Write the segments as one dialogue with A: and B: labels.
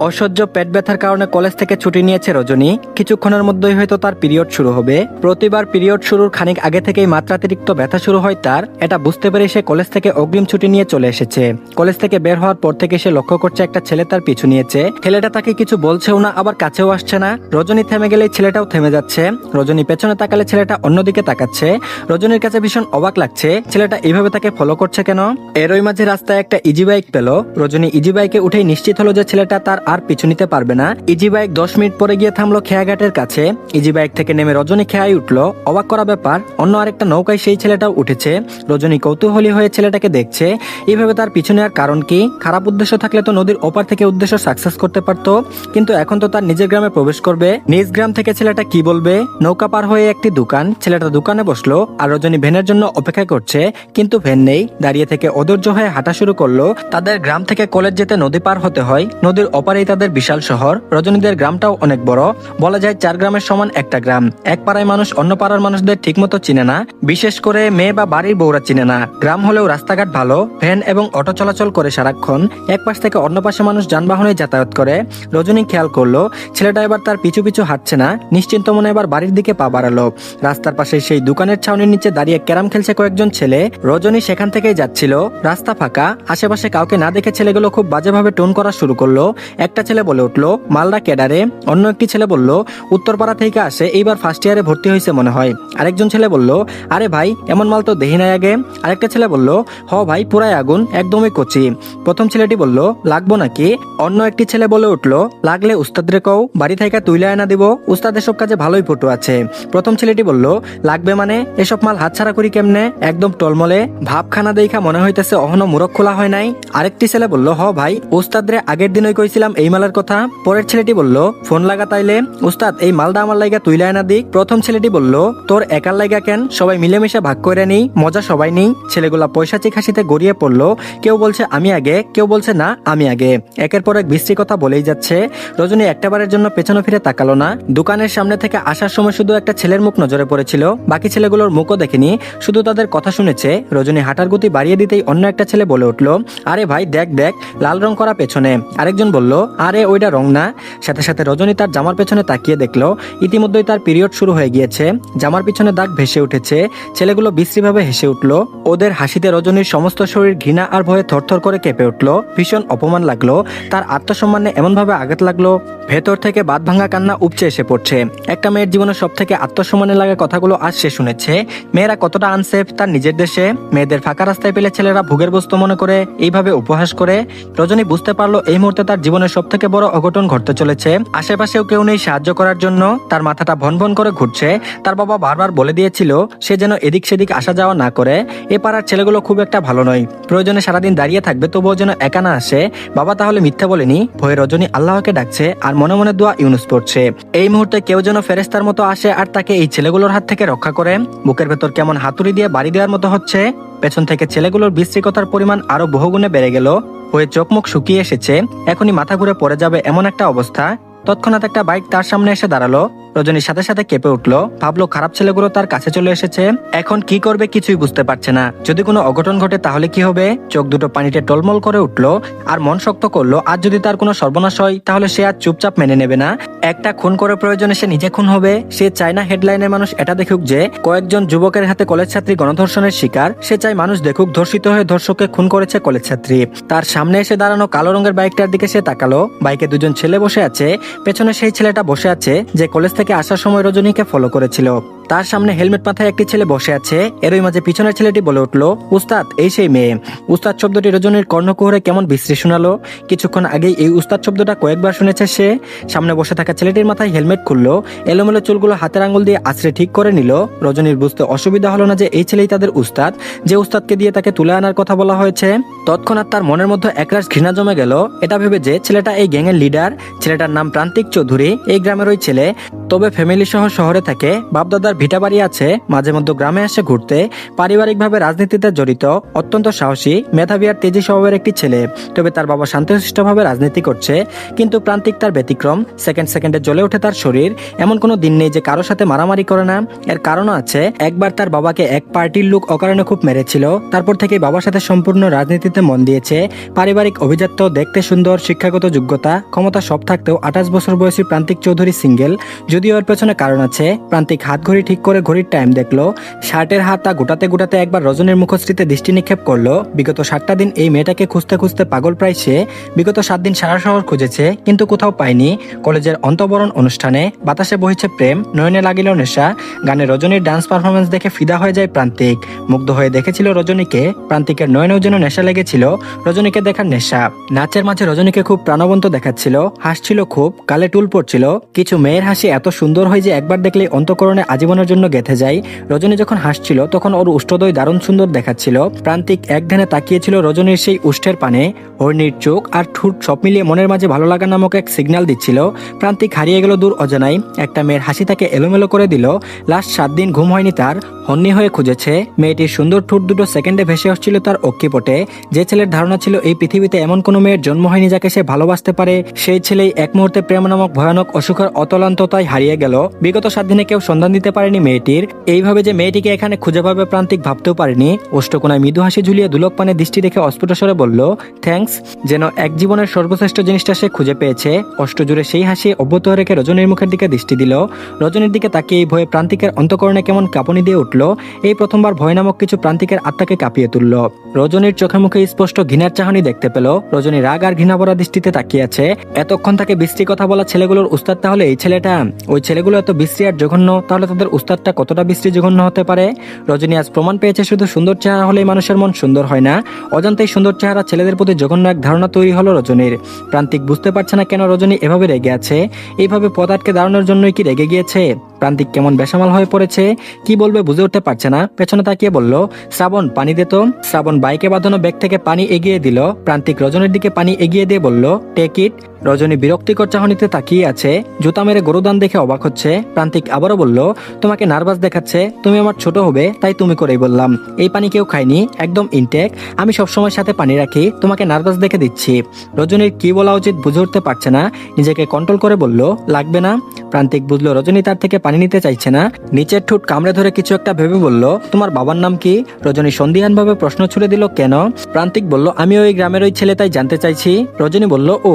A: অসহ্য পেট ব্যথার কারণে কলেজ থেকে ছুটি নিয়েছে রজনী। কিছুক্ষণের মধ্যেই হয়তো তার পিরিয়ড শুরু হবে। প্রতিবার পিরিয়ড শুরুর খানিক আগে থেকেই মাত্রাতিরিক্ত ব্যথা শুরু হয় তার। এটা বুঝতে পেরে সে কলেজ থেকে অগ্রিম ছুটি নিয়ে চলে এসেছে। কলেজ থেকে বের হওয়ার পর থেকে সে লক্ষ্য করছে একটা ছেলে তার পিছু নিয়েছে। ছেলেটা তাকে কিছু বলছেও না, আবার কাছেও আসছে না। রজনী থেমে গেলেই ছেলেটাও থেমে যাচ্ছে। রজনী পেছনে তাকালে ছেলেটা অন্যদিকে তাকাচ্ছে। রজনীর কাছে ভীষণ অবাক লাগছে। ছেলেটা এইভাবে তাকে ফলো করছে কেন? এরই মাঝে রাস্তায় একটা ইজি বাইক পেল। রজনী ইজি বাইকে উঠেই নিশ্চিত হলো যে ছেলেটা তার আর পিছু নিতে পারবে না। ইজি বাইক দশ মিনিট পরে গিয়ে থামলো খেয়াঘাটের কাছে। ইজি বাইক থেকে নেমে রজনী খেয়াই উঠল। অবাক করা ব্যাপার, অন্য আরেকটা নৌকায় সেই ছেলেটাও উঠেছে। রজনী কৌতূহলী হয়ে ছেলেটাকে দেখছে। এইভাবে তার পিছনে আর কারণ কি? খারাপ উদ্দেশ্য থাকলে তো নদীর ওপার থেকে উদ্দেশ্য সাকসেস করতে পারতো। কিন্তু এখন তো তার নিজের গ্রামে প্রবেশ করবে। নিজ গ্রাম থেকে ছেলেটা কি বলবে? নৌকা পার হয়ে একটি দোকান। ছেলেটা দোকানে বসল আর রজনী ভ্যানের জন্য অপেক্ষা করছে। কিন্তু ভ্যান নেই। দাঁড়িয়ে থেকে অধৈর্য হয়ে হাঁটা শুরু করল। তাদের গ্রাম থেকে কলেজ যেতে নদী পার হতে হয়। নদীর ওপারেই তাদের বিশাল শহর। রজনীদের গ্রামটাও অনেক বড়। বলা যায় চার গ্রামের সমান একটা গ্রাম। এক পাড়ায় মানুষ অন্য পাড়ার মানুষদের ঠিকমতো চিনে না। বিশেষ করে মেয়ে বা বাড়ির বউরা চিনে না। গ্রাম হলেও রাস্তাঘাট ভালো, ভ্যান এবং অটো চলাচল করে সারাক্ষণ। এক পাশ থেকে অন্য পাশে মানুষ যানবাহনে যাতায়াত করে। রজনী খেয়াল করল ছেলেটা এবার তার পিছু পিছু হাঁটছে না। নিশ্চিন্ত মনে এবার বাড়ির দিকে পা বাড়ালো। রাস্তার পাশে সেই দোকানের ছাউনির নিচে দাঁড়িয়ে ক্যারাম খেলছে কয়েকজন ছেলে। রজনী সেখান থেকেই যাচ্ছিল। রাস্তা ফাঁকা, আশেপাশে কাউকে না দেখে ছেলেগুলো খুব বাজেভাবে টোন করা শুরু করল। একটা ছেলে বলে উঠল, মালদা ক্যাডারে। অন্য একটি ছেলে বলল, উত্তরপাড়া থেকে আসে, এইবার ফার্স্ট ইয়ারে ভর্তি হয়েছে মনে হয়। আরেকজন ছেলে বলল, আরে ভাই, এমন মাল তো দেহি নাই আগে। আরেকটা ছেলে বলল, হ ভাই, পুরাই আগুন, একদমই কচি। প্রথম ছেলেটি বলল, লাগবো নাকি? অন্য একটি ছেলে বলে উঠল, লাগলে উস্তাদরে কও, বাড়ি থেকে তুইলে আয়না দিব উস্তাদ এসব কাজে ভালোই ফটো আছে। প্রথম ছেলেটি বলল, লাগবে মানে? এসব মাল হাতছাড়া করি কেমনে? একদম টলমলে। ভাবখানা দেখা মনে হইতেছে, অহনো মুরখ খোলা হয় নাই। আরেকটি ছেলে বলল, হ ভাই, উস্তাদরে আগের দিনই কইছিলাম এই মালের কথা? পরের ছেলেটি বলল, ফোন লাগা তাইলে? উস্তাদ এই মালটা আমার লাইগা তুইলে আয়না দিক। প্রথম ছেলেটি বলল, তোর একার লাইগা কেন? সবাই মিলেমিশে ভাগ করে নেই, মজা সবাই নেই। ছেলেগুলা পয়সা চিখাসিতে গড়িয়ে পড়ল, কেউ বলছে আমি আগে, কেউ বলছে না, আমি আগে। একের পর এক বৃষ্টি কথা বলেই যাচ্ছে। রজনী একটাবারের জন্য পেছনে ফিরে তাকালো না। দোকানের সামনে থেকে আসার সময় শুধু একটা ছেলের মুখ নজরে পড়েছিল। বাকি ছেলেগুলোর মুখও দেখেনি, শুধু তাদের কথা শুনেছে। রজনী হাঁটার গতি বাড়িয়ে দিতেই অন্য একটা ছেলে বলে উঠল, আরে ভাই, দেখ দেখ, লাল রং করা পেছনে। আরেকজন বলল আরে ওইটা রং না। সাথে সাথে রজনী তার জামার পেছনে তাকিয়ে দেখল, ইতিমধ্যেই তার পিরিয়ড শুরু হয়ে গিয়েছে। জামার পিছনে দাগ ভেসে উঠেছে, ছেলেগুলো বিশ্রীভাবে হেসে উঠল। ওদের হাসিতে রজনীর সমস্ত শরীর ঘৃণা আর ভয়ে থরথর করে কেঁপে উঠল। ভীষণ অপমান লাগল, তার আত্মসম্মানে এমনভাবে আঘাত লাগল, ভেতর থেকে বাদ ভাঙা কান্না উপচে এসে পড়ছে। একটা মেয়ের জীবনের সব থেকে আত্মসম্মানে লাগা কথাগুলো আজ সে শুনেছে। মেয়েরা কতটা আনসেফ তার নিজের দেশে? মেয়েদের ফাঁকা রাস্তায় পেলে ছেলেরা ভোগের বস্তু মনে করে, এইভাবে উপহাস করে। রজনী বুঝতে পারল এই মুহূর্তে তার জীবনের সব থেকে বড় অঘটন ঘটতে চলেছে। আশেপাশেও কেউ নেই সাহায্য করার জন্য। তার মাথাটা ভন ভন করে ঘুরছে। তার বাবা বারবার বলে দিয়েছিল, সে যেন এদিক সেদিক আসা যাওয়া না করে। এ পাড়ার ছেলেগুলো খুব একটা ভালো নয়। প্রয়োজনে সারাদিন দাঁড়িয়ে থাকবে, তবুও যেন একা না আসে। বাবা তাহলে মিথ্যা বলেনি? ভয়ে রজনী আল্লাহকে ডাকছে আর মনে মনে দোয়া ইউনুস পড়ছে। এই মুহূর্তে কেউ যেন ফেরেস্তার মতো আসে আর তাকে এই ছেলেগুলোর হাত থেকে রক্ষা করে। বুকের ভেতর কেমন হাতুড়ি দিয়ে বাড়ি দেওয়ার মতো হচ্ছে। পেছন থেকে ছেলেগুলোর বিশ্রিকতার পরিমাণ আরও বহুগুণে বেড়ে গেল, হয়ে চোখমুখ শুকিয়ে এসেছে। এখনই মাথা ঘুরে পড়ে যাবে এমন একটা অবস্থা। তৎক্ষণাৎ একটা বাইক তার সামনে এসে দাঁড়াল। রজনীর সাথে সাথে কেঁপে উঠল। ভাবলো, খারাপ ছেলেগুলো তার কাছে চলে এসেছে। এখন কি করবে কিছুই বুঝতে পারছে না। যদি কোনো অঘটন ঘটে তাহলে কি হবে? চোখ দুটো পানিতে টলমল করে উঠল আর মন শক্ত করল আর যদি তার কোনো সর্বনাশ হয়, তাহলে সে আর চুপচাপ মেনে নেবে না। একটা খুন করে প্রয়োজনে সে নিজে খুন হবে। সে চায় না হেডলাইনের মানুষ এটা দেখুক যে, কয়েকজন যুবকের হাতে কলেজ ছাত্রী গণধর্ষণের শিকার। সে চায় মানুষ দেখুক ধর্ষিত হয়ে ধর্ষককে খুন করেছে কলেজ ছাত্রী। তার সামনে এসে দাঁড়ানো কালো রঙের বাইকটার দিকে সে তাকালো। বাইকে দুজন ছেলে বসে আছে। পেছনে সেই ছেলেটা বসে আছে যে কলেজ থেকে আসার সময় রজনীকে ফলো করেছিল। তার সামনে হেলমেট মাথায় একটি ছেলে বসে আছে। এরই মাঝে পিছনের ছেলেটি বলে উঠল, উস্তাদ, এই সেই মেয়ে। উস্তাদ শব্দটি রজনীর কর্ণকুহরে কেমন বিশ্রী শোনালো। কিছুক্ষণ আগেই এই উস্তাদ শব্দটা কয়েকবার শুনেছে সে। সামনে বসে থাকা ছেলেটির মাথায় হেলমেট খুললো। এলোমেলো চুলগুলো হাতের আঙুল দিয়ে আছড়ে ঠিক করে নিল। রজনীর বুঝতে অসুবিধা হলো না যে এই ছেলেই তাদের উস্তাদ। যে উস্তাদকে দিয়ে তাকে তুলে আনার কথা বলা হয়েছে। তৎক্ষণাৎ তার মনের মধ্যে একরাশ ঘৃণা জমে গেল। এটা ভেবে যে ছেলেটা এই গ্যাংয়ের লিডার ছেলেটার নাম প্রান্তিক চৌধুরী। এই গ্রামের ওই ছেলে। তবে ফ্যামিলি সহ শহরে থাকে বাপদাদার ভিটা বাড়ি আছে, মাঝে মধ্যে গ্রামে আসে ঘুরতে, পারিবারিকভাবে রাজনীতিতে জড়িত, অত্যন্ত সাহসী, মেধাবী আর তেজি স্বভাবের একটি ছেলে। তবে তার বাবা শান্তশিষ্টভাবে রাজনীতি করছে, কিন্তু প্রান্তিক তার ব্যতিক্রম সেকেন্ড সেকেন্ডে জ্বলে ওঠে তার শরীর। এমন কোনো দিন নেই যে কারোর সাথে মারামারি করে না। এর কারণও আছে, একবার তার বাবাকে এক পার্টির লোক অকারণে খুব মেরেছিল। তারপর থেকে বাবার সাথে সম্পূর্ণ রাজনীতিতে মন দিয়েছে। পারিবারিক অভিজাত্য, দেখতে সুন্দর, শিক্ষাগত যোগ্যতা, ক্ষমতা সব থাকতেও আঠাশ বছর বয়সী প্রান্তিক চৌধুরী সিঙ্গেল যদিও এর পেছনে কারণ আছে, প্রান্তিক হাত ঘড়ি ঠিক করে ঘড়ির টাইম দেখল, শার্টের হাতটা গোটাতে গোটাতে একবার রজনীর মুখশ্রীতে দৃষ্টি নিক্ষেপ করল। বিগত সাতটা দিন এই মেয়েটাকে খুঁজতে খুঁজতে পাগল প্রায় সে, বিগত সাত দিন সারা শহর খুঁজেছে, কিন্তু কোথাও পায়নি। কলেজের অন্তবরণ অনুষ্ঠানে বাতাসে বহিছে প্রেম, নয়নে লাগিল নেশা, গানে রজনীর ডান্স পারফরমেন্স দেখে ফিদা হয়ে যায় প্রান্তিক। মুগ্ধ হয়ে দেখেছিল রজনীকে, প্রান্তিকের নয়নেও যেন নেশা লেগেছিল, রজনীকে দেখার নেশা। নাচের মাঝে রজনীকে খুব প্রাণবন্ত দেখাচ্ছিল, হাসছিল খুব, কালে টুল পড়ছিল কিছু মেয়ের হাসি এত সুন্দর হয় যে একবার দেখলে অন্তকরণে আজীবনের জন্য গেথে যায়। রজনী যখন হাসছিল, তখন ওর উষ্ঠদয় দারুণ সুন্দর দেখাচ্ছিল। প্রান্তিক এক ধ্যানে তাকিয়েছিল রজনীর সেই উষ্ঠের পানে। হর্নির চোখ আর ঠুট সব মিলিয়ে মনের মাঝে ভালো লাগা নামক এক সিগন্যাল দিচ্ছিল। প্রান্তিক হারিয়ে গেল দূর অজানায়। একটা মেয়ের হাসি তাকে এলোমেলো করে দিল। লাস্ট সাত দিন ঘুম হয়নি তার হন্নি হয়ে খুঁজেছে। মেয়েটির সুন্দর ঠোঁট দুটো সেকেন্ডে ভেসে আসছিল তার অক্ষিপটে যে ছেলের ধারণা ছিল এই পৃথিবীতে এমন কোনো মেয়ের জন্ম হয়নি যাকে সে ভালোবাসতে পারে, সেই ছেলেই এক মুহূর্তে প্রেম নামক ভয়ানক অসুখের অতলান্ততায় হারিয়ে গেল। বিগত সাত দিনে কেউ সন্ধান দিতে পারেনি মেয়েটির। এইভাবে যে মেয়েটিকে এখানে খুঁজে পাবে প্রান্তিক ভাবতেও পারেনি। অষ্টকোনায় মৃদু হাসি ঝুলিয়ে দুলক পানে দৃষ্টি রেখে অস্ফুট বলল, থ্যাঙ্কস, যেন এক জীবনের সর্বশ্রেষ্ঠ জিনিসটা সে খুঁজে পেয়েছে। অষ্টজুড়ে সেই হাসি অব্যত রেখে রজনীর মুখের দিকে দৃষ্টি দিল। রজনীর দিকে তাকিয়ে এই ভয়ে প্রান্তিকের অন্তকরণে কেমন কাঁপুনি দিয়ে উঠল, এই প্রথমবার ভয় নামক কিছু প্রান্তিকের আত্মাকে কাঁপিয়ে তুলল। রজনীর চোখে মুখে স্পষ্ট ঘৃণার চাহনি দেখতে পেল। রজনী রাগ আর ঘৃণা ভরা দৃষ্টিতে তাকিয়ে আছে। এতক্ষণ তাকে বিশ্রী কথা বলা ছেলেগুলোর উস্তাদ তাহলে এই ছেলেটা? ওই ছেলেগুলো এত বিশ্রী আর জঘন্য, তাহলে তাদের উস্তাদটা কতটা বিশ্রী জঘন্য হতে পারে? রজনী আজ প্রমাণ পেয়েছে, শুধু সুন্দর চেহারা হলেই মানুষের মন সুন্দর হয় না। অজান্তেই সুন্দর চেহারা ছেলেদের প্রতি জঘন্য এক ধারণা তৈরি হলো রজনীর। প্রান্তিক বুঝতে পারছে না কেন রজনী এভাবে রেগে আছে। এইভাবে পদ আটকে দাঁড়ানোর জন্যই কি রেগে গিয়েছে? প্রান্তিক কেমন বেসামাল হয়ে পড়েছে, কি বলবে বুঝে উঠতে পারছে না। পেছনে তাকিয়ে বলল, শ্রাবণ, পানি দে তো। শ্রাবণ বাইকে বাঁধানো ব্যাগ থেকে পানি এগিয়ে দিল। প্রান্তিক রজনীর দিকে পানি এগিয়ে দিয়ে বলল, টেক ইট। রজনী বিরক্তিকর চাহনিতে তাকিয়ে আছে। জুতা মেরে গরুদান দেখে অবাক হচ্ছে। প্রান্তিক আবারও বলল, তোমাকে নার্ভাস দেখাচ্ছে। তুমি আমার ছোট হবে, তাই তুমি করেই বললাম। এই পানি কেউ খায়নি, একদম ইনটেক আমি সবসময় সাথে পানি রাখি, তোমাকে নার্ভাস দেখে দিচ্ছি। রজনীর কি বলা উচিত বুঝে উঠতে পারছে না। নিজেকে কন্ট্রোল করে বলল, লাগবে না। প্রান্তিক বুঝলো রজনী তার থেকে পানি নিতে চাইছে না। নিচের ঠোঁট কামড়ে ধরে কিছু একটা ভেবে বলল, তোমার বাবার নাম কি? রজনী সন্দিহানভাবে প্রশ্ন ছুড়ে দিল, কেন? প্রান্তিক বলল আমি ওই গ্রামের ওই ছেলে, তাই জানতে চাইছি। রজনী বলল ও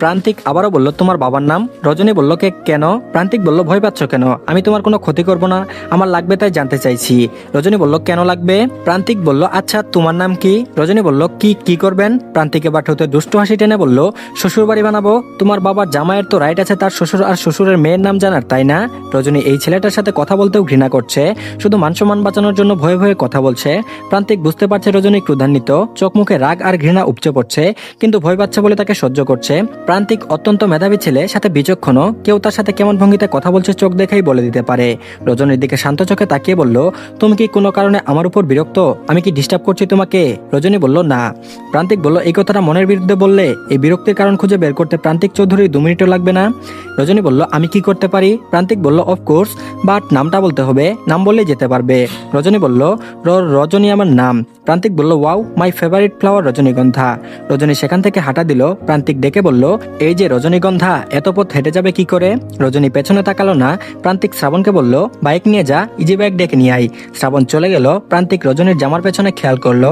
A: প্রান্তিক আবারও বলল, তোমার বাবার নাম? রজনী বলল, কে, কেন? প্রান্তিক বলল, ভয় পাচ্ছ কেন? আমি তোমার কোনো ক্ষতি করব না, আমার লাগবে তাই জানতে চাইছি। রজনী বলল, কেন লাগবে? প্রান্তিক বলল আচ্ছা তোমার নাম কি? রজনী বলল, কি কি করবেন? প্রান্তিক এবার হতে দুষ্ট হাসি টেনে বলল শ্বশুর বাড়ি বানাবো? তোমার বাবার জামাইয়ের তো রাইট আছে তার শ্বশুর আর শ্বশুরের মেয়ের নাম জানার, তাই না? রজনী এই ছেলেটার সাথে কথা বলতেও ঘৃণা করছে, শুধু মানসম্মান বাঁচানোর জন্য ভয়ে ভয়ে কথা বলছে। প্রান্তিক বুঝতে পারছে রজনী ক্রুধান্বিত, চোখ মুখে রাগ আর ঘৃণা উপচে পড়ছে, কিন্তু ভয় পাচ্ছে বলে তাকে সহ্য করছে। প্রান্তিক অত্যন্ত মেধাবী ছেলে, সাথে বিচক্ষণ কেউ তার সাথে কেমন ভঙ্গিতে কথা বলছে চোখ দেখেই বলে দিতে পারে। রজনীর দিকে শান্ত চোখে তাকিয়ে বলল, তুমি কি কোনো কারণে আমার উপর বিরক্ত? আমি কি ডিস্টার্ব করছি তোমাকে? রজনী বলল, না। প্রান্তিক বলল, এই কথাটা মনের বিরুদ্ধে বললে এই বিরক্তির কারণ খুঁজে বের করতে প্রান্তিক চৌধুরী দু মিনিটও লাগবে না? রজনী বলল, আমি কি করতে পারি? প্রান্তিক বলল অফকোর্স বাট নামটা বলতে হবে। নাম বললেই যেতে পারবে। রজনী বলল, "র- রজনী আমার নাম। প্রান্তিক বলল, ওয়াও, মাই ফেভারিট ফ্লাওয়ার রজনীগন্ধা। রজনী সেখান থেকে হাঁটা দিল। প্রান্তিক ডেকে বলল, এই যে রজনীগন্ধা, এত পথ হেঁটে যাবে কি করে? রজনী পেছনে তাকালো না। প্রান্তিক শ্রাবণকে বলল, বাইক নিয়ে যা ইজি ব্যাগ ডেকে নিয়ে আই শ্রাবণ চলে গেল। প্রান্তিক রজনীর জামার পেছনে খেয়াল করল।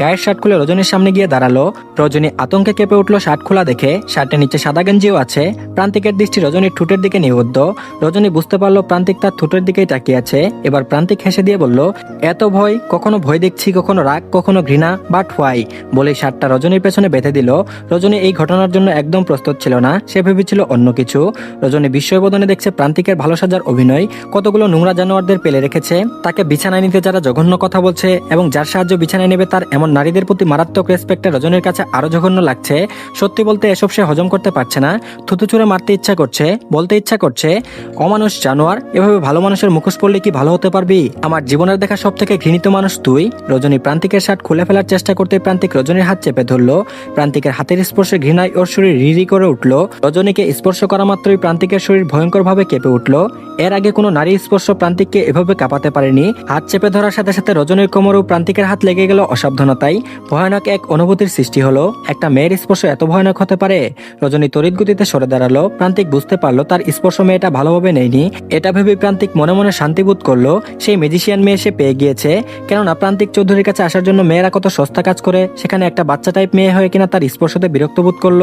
A: গায়ের শার্ট খুলে রজনীর সামনে গিয়ে দাঁড়াল। রজনী আতঙ্কে কেঁপে উঠল শার্ট খোলা দেখে। শার্টের নিচে সাদা গেঞ্জিও আছে। প্রান্তিকের দৃষ্টি রজনীর ঠোঁটের দিকে নিবদ্ধ। রজনী বুঝতে পারল প্রান্তিক তার ঠোঁটের দিকেই তাকিয়ে আছে। এবার প্রান্তিক হেসে দিয়ে বলল, এত ভয়, কখনো ভয় দেখছি, কখনো রাগ? কখনো ঘৃণা বাট হোয়াই বলে শার্টটা রজনীর পেছনে বেঁধে দিল। রজনী এই ঘটনার জন্য একদম প্রস্তুত ছিল না, সে ভেবেছিল অন্য কিছু। রজনী বিস্ময়বোধনে দেখছে প্রান্তিকের ভালো সাজার অভিনয়, কতগুলো নোংরা জানোয়ারদের পেলে রেখেছে। তাকে বিছানায় নিতে যারা জঘন্য কথা বলছে এবং যার সাহায্য বিছানায় নেবে তার এমন নারীদের প্রতি মারাত্মক রেসপেক্টে রজনীর কাছে আরও জঘন্য লাগছে। সত্যি বলতে এসব সে হজম করতে পারছে না। থুতু ছুঁড়ে মারতে ইচ্ছা করছে, বলতে ইচ্ছা করছে, অমানুষ জানোয়ার, এভাবে ভালো মানুষের মুখোশ পড়লে কি ভালো হতে পারবি? আমার জীবনের দেখা সব থেকে ঘৃণিত মানুষ তুই। রজনী প্রান্তিকের প্রান্তিকের শার্ট খুলে ফেলার চেষ্টা করতে প্রান্তিক রজনীর হাত চেপে ধরলো। প্রান্তিকের হাতের স্পর্শে ঘৃণায় ওর শরীর রিরি করে উঠল। রজনীকে স্পর্শ করা মাত্রই প্রান্তিকের শরীর ভয়ঙ্করভাবে কেঁপে উঠল। এর আগে কোনো নারী স্পর্শ প্রান্তিককে এভাবে কাঁপাতে পারেনি। হাত চেপে ধরার সাথে সাথে রজনীর কোমরেও প্রান্তিকের হাত লেগে গেল অসাবধানতায়। ভয়ানক এক অনুভূতির সৃষ্টি হলো। একটা মেয়ের স্পর্শ এত ভয়ানক হতে পারে? রজনী তড়িৎ গতিতে সরে দাঁড়াল। প্রান্তিক বুঝতে পারল তার স্পর্শ মেয়েটা ভালোভাবে নেয়নি। এটা ভেবে প্রান্তিক মনে মনে শান্তিবোধ করল। সেই ম্যাজিশিয়ান মেয়ে সে পেয়ে গিয়েছে। কেননা প্রান্তিক চৌধুরীর কাছে আসার জন্য মেয়েরা কত সস্তা কাজ করে, সেখানে একটা বাচ্চা টাইপ মেয়ে হয়ে কিনা তার স্পর্শতে বিরক্ত বোধ করল।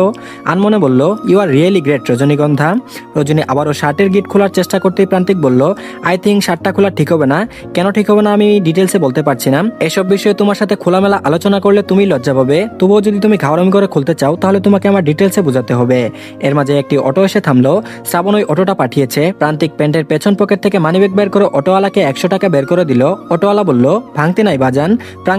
A: আনমনে বলল ইউ আর রিয়েলি গ্রেট রজনীগন্ধা। রজনী আবারও শার্টের গিট খোলার চেষ্টা করতেই প্রান্তিক বলল আই থিঙ্ক শার্টটা খোলা ঠিক হবে না। কেন ঠিক হবে না আমি ডিটেলসে বলতে পারছি না। এসব বিষয়ে তোমার সাথে খোলামেলা আলোচনা করলে তুমি লজ্জা পাবে। তবুও যদি তুমি ঘাওড়ামি করে খুলতে চাও, তাহলে তোমাকে আমার ডিটেলসে বোঝাতে হবে। এর মাঝে একটি অটো এসে থামলো। শ্রাবণ ওই অটোটা পাঠিয়েছে। প্রান্তিক প্যান্টের পেছন পকেট থেকে মানিব্যাগ বের করে অটোওয়ালাকে একশো টাকা বের করে দিল। অটোওয়ালা বলল, ভাঙতে নাই, বাজান।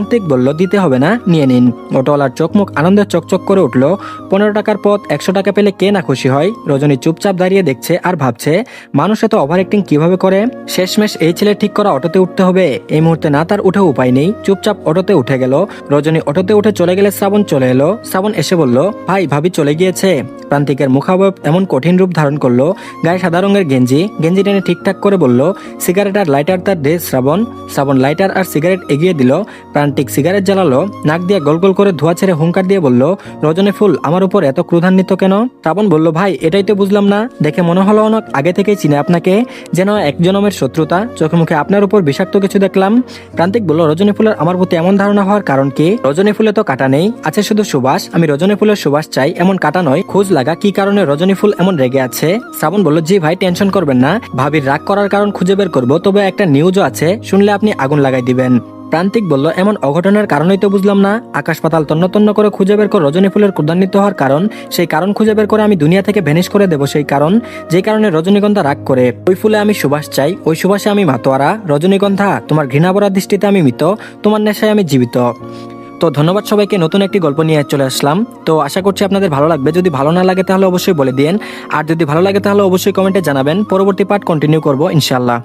A: প্রান্তিক বলল, দিতে হবে না, নিয়ে নিন। অটোওয়ালার চোখ মুখ আনন্দে চকচক করে উঠল। পনেরো টাকার পথ, একশো টাকা পেলে কে না খুশি হয়? রজনী চুপচাপ দাঁড়িয়ে দেখছে আর ভাবছে, মানুষ এত ওভার অ্যাক্টিং কীভাবে করে? শেষমেশ এই ছেলে ঠিক করা অটোতে উঠতে হবে। এই মুহূর্তে না, তার উঠে উপায় নেই। চুপচাপ অটোতে উঠে গেল। রজনী অটোতে উঠে চলে গেলে শ্রাবণ চলে এলো। শ্রাবণ এসে বলল, ভাই, ভাবি চলে গিয়েছে। প্রান্তিকের মুখাবয়ব এমন কঠিন রূপ ধারণ করল, গায়ে সাদা রঙের গেঞ্জি। গেঞ্জি টেনে ঠিকঠাক করে বলল, সিগারেট আর লাইটার তার ড্রেস শ্রাবণ। শ্রাবণ লাইটার আর সিগারেট এগিয়ে দিল। প্রান্তিক সিগারেট জ্বালালো, নাক দিয়ে গোল গোল করে ধোয়া ছেড়ে হুঙ্কার দিয়ে বলল, রজনী ফুল, আমার উপর এত ক্রোধান্বিত কেন? শ্রাবণ বলল, ভাই, এটাই তো বুঝলাম না। দেখে মনে হলো অনেক আগে থেকেই চিনে আপনাকে, যেন এক জনমের শত্রুতা। চোখে মুখে আপনার উপর বিষাক্ত কিছু দেখলাম। প্রান্তিক বলল, রজনী ফুলের আমার প্রতি এমন ধারণা হওয়ার কারণ কি? রজনী ফুলে তো কাটা নেই, আছে শুধু সুবাস। আমি রজনী ফুলের সুবাস চাই, এমন কাটা নয়। খোঁজ লাগা, কি কারণে রজনী ফুল এমন রেগে আছে? শ্রাবণ বলল, জি ভাই, টেনশন করবেন না। ভাবির রাগ করার কারণ খুঁজে বের করব, তবে একটা নিউজও আছে, শুনলে আপনি আগুন লাগাই দিবেন। প্রান্তিক বলল, এমন অঘটনের কারণেই তো বুঝলাম না। আকাশ পাতাল করে খুঁজে বের করে। রজনী ফুলের ক্রোধান্বিত হওয়ার কারণ, সেই কারণ খুঁজে বের করে আমি দুনিয়া থেকে ভ্যানিশ করে দেব। সেই কারণ, যে কারণে রজনীগন্ধা রাগ করে। ওই ফুলে আমি সুবাস চাই। ওই সুবাসে আমি মাতোয়ারা। রজনীগন্ধা, তোমার ঘৃণাবরা দৃষ্টিতে আমি মৃত। তোমার নেশায় আমি জীবিত। তো ধন্যবাদ সবাইকে। নতুন একটি গল্প নিয়ে চলে আসলাম। তো আশা করছি আপনাদের ভালো লাগবে। যদি ভালো না লাগে তাহলে অবশ্যই বলে দিন আর যদি ভালো লাগে তাহলে অবশ্যই কমেন্টে জানাবেন। পরবর্তী পার্ট কন্টিনিউ করব ইনশাল্লাহ